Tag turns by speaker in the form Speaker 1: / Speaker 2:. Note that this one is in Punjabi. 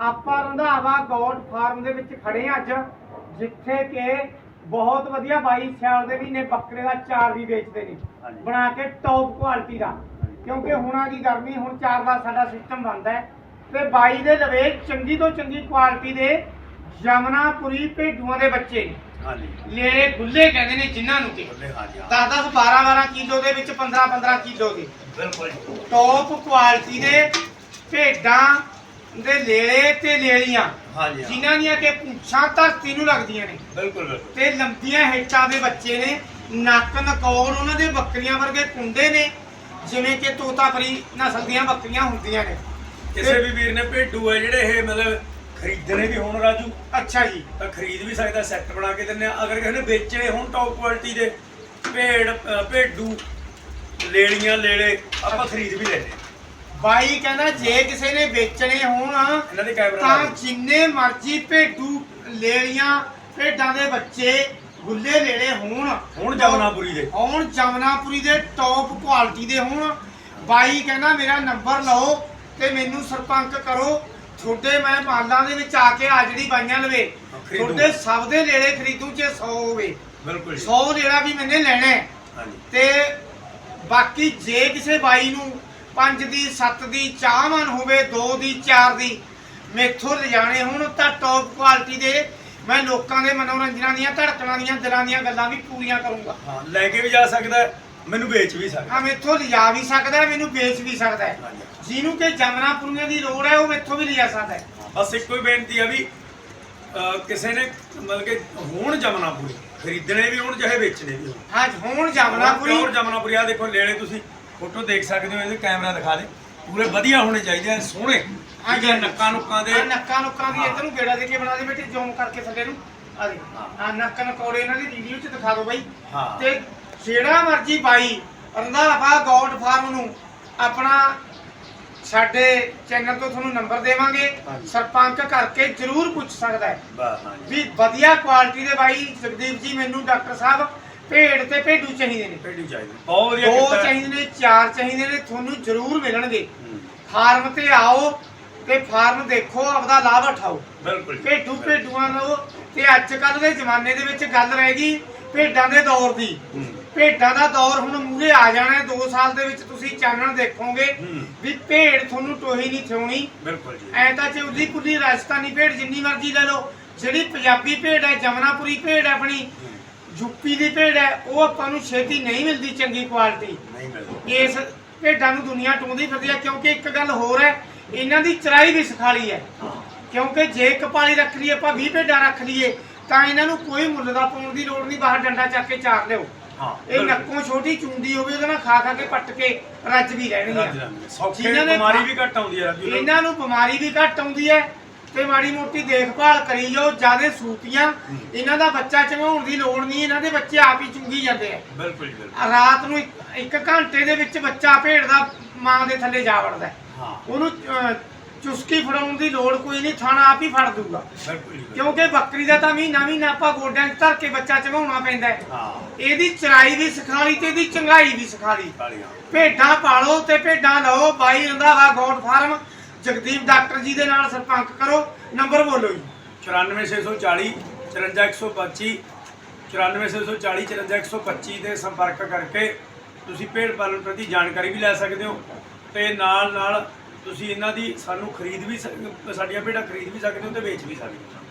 Speaker 1: ਆਪਾਂ ਰੰਧਾਵਾ ਗੋਟ ਫਾਰਮ ਦੇ ਵਿੱਚ ਖੜੇ ਅੱਜ ਜਿੱਥੇ ਕਿ ਬਹੁਤ ਵਧੀਆ ਬਾਈ ਸਿਆਲ ਦੇ ਮਹੀਨੇ ਬੱਕਰੇ ਦਾ ਚਾਰ ਵੀ ਵੇਚਦੇ ਨੇ। ਬਣਾ ਕੇ ਟੌਪ ਕੁਆਲਿਟੀ ਦਾ। ਕਿਉਂਕਿ ਹੁਣ ਆ ਗਈ ਗਰਮੀ ਹੁਣ ਚਾਰ ਦਾ ਸਾਡਾ ਸਿਸਟਮ ਬਣਦਾ ਹੈ। ਤੇ ਬਾਈ ਦੇ ਲਵੇ ਚੰਗੀ ਤੋਂ ਚੰਗੀ ਕੁਆਲਿਟੀ ਦੇ ਯਮਨਾਪੁਰੀ ਭੇਡੂਆਂ ਦੇ ਬੱਚੇ। ਨੇ
Speaker 2: ਹਾਂਜੀ।
Speaker 1: ਲੇਲੇ ਗੁੱਲੇ ਕਹਿੰਦੇ ਨੇ ਜਿਨ੍ਹਾਂ ਨੂੰ ਕਿ।
Speaker 2: ਹਾਂ।
Speaker 1: 10 10 12 12 ਕਿਲੋ ਦੇ ਵਿੱਚ 15 15 ਕਿਲੋ ਦੇ।
Speaker 2: ਬਿਲਕੁਲ।
Speaker 1: ਟੌਪ ਕੁਆਲਿਟੀ ਦੇ ਭੇਡਾਂ ਦੇ ਲੇਲੇ ਤੇ ਲੇਲੀਆਂ
Speaker 2: ਹਾਂਜੀ ਹਾਂ।
Speaker 1: ਜਿਨ੍ਹਾਂ ਦੀਆਂ ਕਿ ਪੁੱਛਾਂ ਧਰਤੀ ਨੂੰ ਲੱਗਦੀਆਂ ਨੇ।
Speaker 2: ਬਿਲਕੁਲ ਬਿਲਕੁਲ।
Speaker 1: ਤੇ ਲੰਬੀਆਂ ਹੇਟਾਂ ਦੇ ਬੱਚੇ ਨੇ ਨੱਕ ਨਕੌਰ ਉਹਨਾਂ ਦੇ ਬੱਕਰੀਆਂ ਵਰਗੇ ਕੁੰਡੇ ਨੇ ਜਿਵੇਂ ਕਿ ਤੋਤਾਪਰੀ ਨਸਲ ਦੀਆਂ ਬੱਕਰੀਆਂ ਹੁੰਦੀਆਂ ਨੇ।
Speaker 2: ਕਿਸੇ ਵੀ ਵੀਰ ਨੇ ਭੇਡੂ ਹੈ ਜਿਹੜੇ ਇਹ ਮਤਲਬ ਖਰੀਦਣੇ ਵੀ ਹੋਣ ਰਾਜੂ।
Speaker 1: ਅੱਛਾ ਜੀ।
Speaker 2: ਤਾਂ ਖਰੀਦ ਵੀ ਸਕਦਾ ਸੈੱਟ ਬਣਾ ਕੇ ਦਿੰਦੇ ਆ। ਅਗਰ ਕਿਸੇ ਨੇ ਵੇਚਣੇ ਹੋਣ ਟੌਪ ਕੁਆਲਿਟੀ ਦੇ ਭੇਡ ਅ, ਭੇਡੂ ਲੇੜੀਆਂ ਲੇੜੇ ਆਪਾਂ ਖਰੀਦ ਵੀ ਲੈਣੇ
Speaker 1: ਬਾਈ ਕਹਿੰਦਾ ਜੇ ਕਿਸੇ ਨੇ ਵੇਚਣੇ ਹੋਣ
Speaker 2: ਇਹਨਾਂ ਦੇ ਕੈਮਰਾ
Speaker 1: ਤਾਂ
Speaker 2: ਲਾ।
Speaker 1: ਜਿੰਨੇ ਮਰਜ਼ੀ ਭੇਡੂ ਲੇਲੀਆਂ ਭੇਡਾਂ ਦੇ ਬੱਚੇ ਗੁੱਲੇ ਲੇਲੇ ਹੋਣ।
Speaker 2: ਹੁਣ ਜਮਨਾਪੁਰੀ ਦੇ।
Speaker 1: ਹੁਣ ਜਮਨਾਪੁਰੀ ਦੇ ਟੌਪ ਕੁਆਲਿਟੀ ਦੇ ਹੋਣ। ਬਾਈ ਕਹਿੰਦਾ ਮੇਰਾ ਨੰਬਰ ਲਓ ਤੇ ਮੈਨੂੰ ਸਰਪੰਚ ਕਰੋ। ਤੁਹਾਡੇ ਮੈਂ ਮਾਲਾਂ ਦੇ ਵਿੱਚ ਆ ਕੇ ਆਜੜੀ ਬਾਈਆਂ ਲਵੇ
Speaker 2: ਖਰੀਦੂ।
Speaker 1: ਤੁਹਾਡੇ ਸਭ ਦੇ ਲੇਲੇ ਖਰੀਦੂ ਚ 100 ਹੋਵੇ।
Speaker 2: ਬਿਲਕੁਲ ਜੀ।
Speaker 1: 100 ਲੇਲਾ ਵੀ ਮੈਨੇ ਲੈਣਾ ਹੈ।
Speaker 2: ਹਾਂਜੀ।
Speaker 1: ਤੇ ਬਾਕੀ ਜੇ ਕਿਸੇ ਬਾਈ ਨੂੰ 5 ਦੀ 7 ਦੀ ਚਾਹਵਾਨ ਹੋਵੇ 2 ਦੀ 4 ਦੀ। ਮੇਥੋਂ ਲਿਜਾਣੇ ਹੁਣ ਤਾਂ ਟੌਪ ਕੁਆਲਿਟੀ ਦੇ ਮੈਂ ਲੋਕਾਂ ਦੇ ਮਨੋਰੰਜਨਾਂ ਦੀਆਂ ਧੜਕਣਾਂ ਦੀਆਂ ਦਿਲਾਂ ਦੀਆਂ ਗੱਲਾਂ ਵੀ ਪੂਰੀਆਂ ਕਰੂੰਗਾ।
Speaker 2: ਹਾਂ ਲੈ ਕੇ ਵੀ ਜਾ ਸਕਦਾ ਹੈ, ਮੈਨੂੰ ਵੇਚ ਵੀ ਸਕਦਾ
Speaker 1: ਆ ਮੇਥੋਂ ਲਿਜਾ ਵੀ ਸਕਦਾ ਹੈ, ਮੈਨੂੰ ਵੇਚ ਵੀ ਸਕਦਾ ਹੈ।
Speaker 2: ਹਾਂਜੀ।
Speaker 1: ਜਿਹਨੂੰ ਕਿ ਜਮਨਾਪੁਰੀਆਂ ਦੀ ਲੋੜ ਹੈ ਉਹ ਮੇਥੋਂ ਵੀ ਲਿਜਾ ਸਕਦਾ ਹੈ।
Speaker 2: ਬਸ ਇੱਕੋ ਹੀ ਬੇਨਤੀ ਆ ਵੀ ਕਿਸੇ ਨੇ ਮਤਲਬ ਕਿ ਹੁਣ ਜਮਨਾਪੁਰੀ ਖਰੀਦਣੇ ਵੀ ਹੋਣ ਚਾਹੇ ਵੇਚਣੇ ਵੀ ਹੋਣ।
Speaker 1: ਹਾਂ ਹੁਣ ਜਮਨਾਪੁਰੀ।
Speaker 2: ਪਿਓਰ ਜਮਨਾਪੁਰੀ ਆ ਦੇਖੋ ਲੇਲੇ ਤੁਸੀਂ। ਫੋਟੋ ਦੇਖ ਸਕਦੇ ਹੋ ਇਹਦੇ ਕੈਮਰਾ ਦਿਖਾ ਦੇ। ਪੂਰੇ ਵਧੀਆ ਹੋਣੇ ਚਾਹੀਦੇ ਆ ਸੋਹਣੇ। ਜਿਹੜੇ ਨੱਕਾਂ ਨੁੱਕਾਂ ਦੇ।
Speaker 1: ਆਹ ਨੱਕਾਂ ਨੁੱਕਾਂ ਦੀ। ਇੱਧਰ ਨੂੰ ਗੇੜਾ ਦੇ ਕੇ ਬਣਾ ਦੇ ਬੇਟੇ ਜ਼ੂਮ ਕਰਕੇ ਥੱਲੇ ਨੂੰ। ਆ ਦੇ ਆ ਨੱਕ ਨਕੌੜੇ ਇਹਨਾਂ ਦੀ ਵੀਡੀਓ 'ਚ ਦਿਖਾ ਦਿਓ ਬਾਈ।
Speaker 2: ਹਾਂ।
Speaker 1: ਤੇ ਜਿਹੜਾ ਮਰਜ਼ੀ ਬਾਈ ਰੰਧਾਵਾ ਗੋਡ ਫਾਰਮ ਨੂੰ ਆਪਣਾ ਸਾਡੇ ਚੈਨਲ ਤੋਂ ਤੁਹਾਨੂੰ ਨੰਬਰ ਦੇਵਾਂਗੇ।
Speaker 2: ਹਾਂਜੀ।
Speaker 1: ਸਰਪੰਚ ਕਰਕੇ ਜ਼ਰੂਰ ਪੁੱਛ ਸਕਦਾ ਹੈ।
Speaker 2: ਬਸ ਹਾਂਜੀ।
Speaker 1: ਵੀ ਵਧੀਆ ਕੁਆਲਿਟੀ ਦੇ ਬਾਈ ਜਗਦੀਪ ਜੀ ਮੈਨੂੰ ਡਾਕਟਰ ਸਾਹਿਬ ਭੇਡ ਤੇ ਭੇਡੂ ਚਾਹੀਦੇ ਨੇ।
Speaker 2: ਭੇਡੂ ਚਾਹੀਦੇ ਬਹੁਤ ਵਧੀਆ
Speaker 1: ਦੋ
Speaker 2: ਕੀਤਾ। ਹੈ।
Speaker 1: ਚਾਹੀਦੇ ਨੇ ਚਾਰ ਚਾਹੀਦੇ ਨੇ ਤੁਹਾਨੂੰ ਜ਼ਰੂਰ ਮਿਲਣਗੇ।
Speaker 2: ਹੂੰ,
Speaker 1: ਫਾਰਮ ਤੇ ਆਓ ਤੇ ਫਾਰਮ ਦੇਖੋ ਆਪਦਾ ਲਾਭ ਉਠਾਓ।
Speaker 2: ਬਿਲਕੁਲ ਜੀ,
Speaker 1: ਭੇਡੂ। ਭੇਡੂਆਂ ਨੂੰ ਤੇ ਅੱਜ ਕੱਲ ਦੇ ਜ਼ਮਾਨੇ ਦੇ ਵਿੱਚ ਗੱਲ ਰਹਿ ਗਈ ਭੇਡਾਂ ਦੇ ਦੌਰ ਦੀ।
Speaker 2: ਹੂੰ,
Speaker 1: ਭੇਡਾਂ ਦਾ ਦੌਰ ਹੁਣ ਮੂਹਰੇ ਆ ਜਾਣਾ 2 ਸਾਲ ਦੇ ਵਿੱਚ ਤੁਸੀਂ ਚਾਨਣ ਦੇਖੋਗੇ
Speaker 2: ਹੂੰ,
Speaker 1: ਵੀ ਭੇਡ ਤੁਹਾਨੂੰ ਟੋਹੀ ਨਹੀਂ ਥਿਉਣੀ।
Speaker 2: ਬਿਲਕੁਲ ਜੀ।
Speaker 1: ਐ ਤਾਂ ਚੌਧਰੀ ਕੁੱਲੀ ਰਾਜਸਥਾਨੀ ਭੇਡ ਜਿੰਨੀ ਮਰਜ਼ੀ ਲੈ ਲਓ। ਜਿਹੜੀ ਪੰਜਾਬੀ ਭੇਡ ਹੈ ਜਮਨਾਪੁਰੀ ਭੇਡ ਹੈ ਆਪਣੀ
Speaker 2: ਹੂੰ,
Speaker 1: ਯੂਪੀ ਦੀ ਭੇਡ ਹੈ ਉਹ ਆਪਾਂ ਨੂੰ ਛੇਤੀ ਨਹੀਂ ਮਿਲਦੀ ਚੰਗੀ ਕੁਆਲਿਟੀ
Speaker 2: ਨਹੀਂ ਮਿਲਦਾ।
Speaker 1: ਇਸ ਭੇਡਾਂ ਨੂੰ ਦੁਨੀਆ ਟੁੰਦੀ ਫਿਰਦੀ ਹੈ ਕਿਉਂਕਿ ਇੱਕ ਗੱਲ ਹੋਰ ਹੈ ਇਹਨਾਂ ਦੀ ਚਰਾਈ ਵੀ ਸਿਖਾਲੀ ਹੈ। ਕਿਉਂਕਿ ਜੇ ਕਪਾਲੀ ਰੱਖ ਲਈਏ ਆਪਾਂ 20 ਭੇਡਾਂ ਰੱਖ ਲਈਏ ਤਾਂ ਇਹਨਾਂ ਨੂੰ ਕੋਈ ਮੁੱਲ ਦਾ ਪਾਉਣ ਦੀ ਲੋੜ ਨਹੀਂ ਬਾਹਰ ਡੰਡਾ ਚੱਕ ਕੇ ਚਾਰ ਲਿਓ ਇਹ ਨੱਕੋਂ ਛੋਟੀ ਚੁੰਦੀ ਹੋਵੇ ਉਹਦੇ ਨਾਲ ਖਾ ਖਾ ਕੇ ਪੱਟ ਕੇ ਰੱਜ ਵੀ ਰਹਿਣਗੀਆਂ।
Speaker 2: ਸੌਖੇ ਬਿਮਾਰੀ ਵੀ ਘੱਟ ਆਉਂਦੀ ਹੈ
Speaker 1: ਇਹਨਾਂ ਨੂੰ ਬਿਮਾਰੀ ਵੀ ਘੱਟ ਆਉਂਦੀ ਹੈ ਤੇ ਮਾੜੀ ਮੋਟੀ ਦੇਖਭਾਲ ਕਰੀ ਜਾਓ ਜਿਆਦੇ ਸੂਤੀਆਂ। ਇਹਨਾਂ ਦਾ ਬੱਚਾ ਚੰਗਾਉਣ ਦੀ ਲੋੜ ਨਹੀਂ ਇਹਨਾਂ ਦੇ ਬੱਚੇ ਆਪ ਹੀ ਚੁੰਗੀ ਜਾਂਦੇ ਆ।
Speaker 2: ਬਿਲਕੁਲ ਜੀ, ਬਿਲਕੁਲ।
Speaker 1: ਰਾਤ ਨੂੰ ਇੱਕ- ਇੱਕ ਘੰਟੇ ਦੇ ਵਿੱਚ ਬੱਚਾ ਭੇਡ ਦਾ ਮਾਂ ਦੇ ਥੱਲੇ ਜਾ ਵੜਦਾ। ਹੈ।
Speaker 2: ਹਾਂ
Speaker 1: ਉਹਨੂੰ ਅਹ, ਚੁਸਕੀ ਫੜਾਉਣ ਦੀ ਲੋੜ ਕੋਈ ਨਹੀਂ ਥਾਣਾ ਆਪ ਹੀ ਫੜ ਦੂਗਾ।
Speaker 2: ਬਿਲਕੁਲ ਜੀ, ਬਿਲਕੁਲ।
Speaker 1: ਕਿਉਂਕਿ ਬੱਕਰੀ ਦਾ ਤਾਂ ਮਹੀਨਾ ਮਹੀਨਾ ਆਪਾਂ ਗੋਡਿਆਂ 'ਚ ਧਰ ਕੇ ਬੱਚਾ ਚਗਾਉਣਾ ਪੈਂਦਾ ਹੈ।
Speaker 2: ਹਾਂ।
Speaker 1: ਇਹਦੀ ਚਰਾਈ ਵੀ ਸਿਖਾਲੀ ਤੇ ਇਹਦੀ ਚੰਗਾਈ ਵੀ ਸਿਖਾਲੀ
Speaker 2: ਕਾਲੀਆਂ
Speaker 1: ਭੇਡਾਂ ਪਾਲੋ ਤੇ ਭੇਡਾਂ ਲਓ ਬਾਈ Randhawa goat farm. Jagdeep doctor ji ਦੇ ਨਾਲ ਸੰਪਰਕ ਕਰੋ, ਨੰਬਰ ਬੋਲੋ ਜੀ।
Speaker 2: 94640 54125 94640 54125 ਤੇ ਸੰਪਰਕ ਕਰਕੇ ਤੁਸੀਂ ਭੇਡ ਪਾਲਣ ਪ੍ਰਤੀ ਜਾਣਕਾਰੀ ਵੀ ਲੈ ਸਕਦੇ ਹੋ ਤੇ ਨਾਲ ਨਾਲ ਤੁਸੀਂ ਇਹਨਾਂ ਦੀ ਸਾਨੂੰ ਖਰੀਦ ਵੀ ਸਕ- ਸਾਡੀਆਂ ਭੇਡਾਂ ਖਰੀਦ ਵੀ ਸਕਦੇ ਹੋ ਤੇ ਵੇਚ ਵੀ ਸਕਦੇ ਹੋ।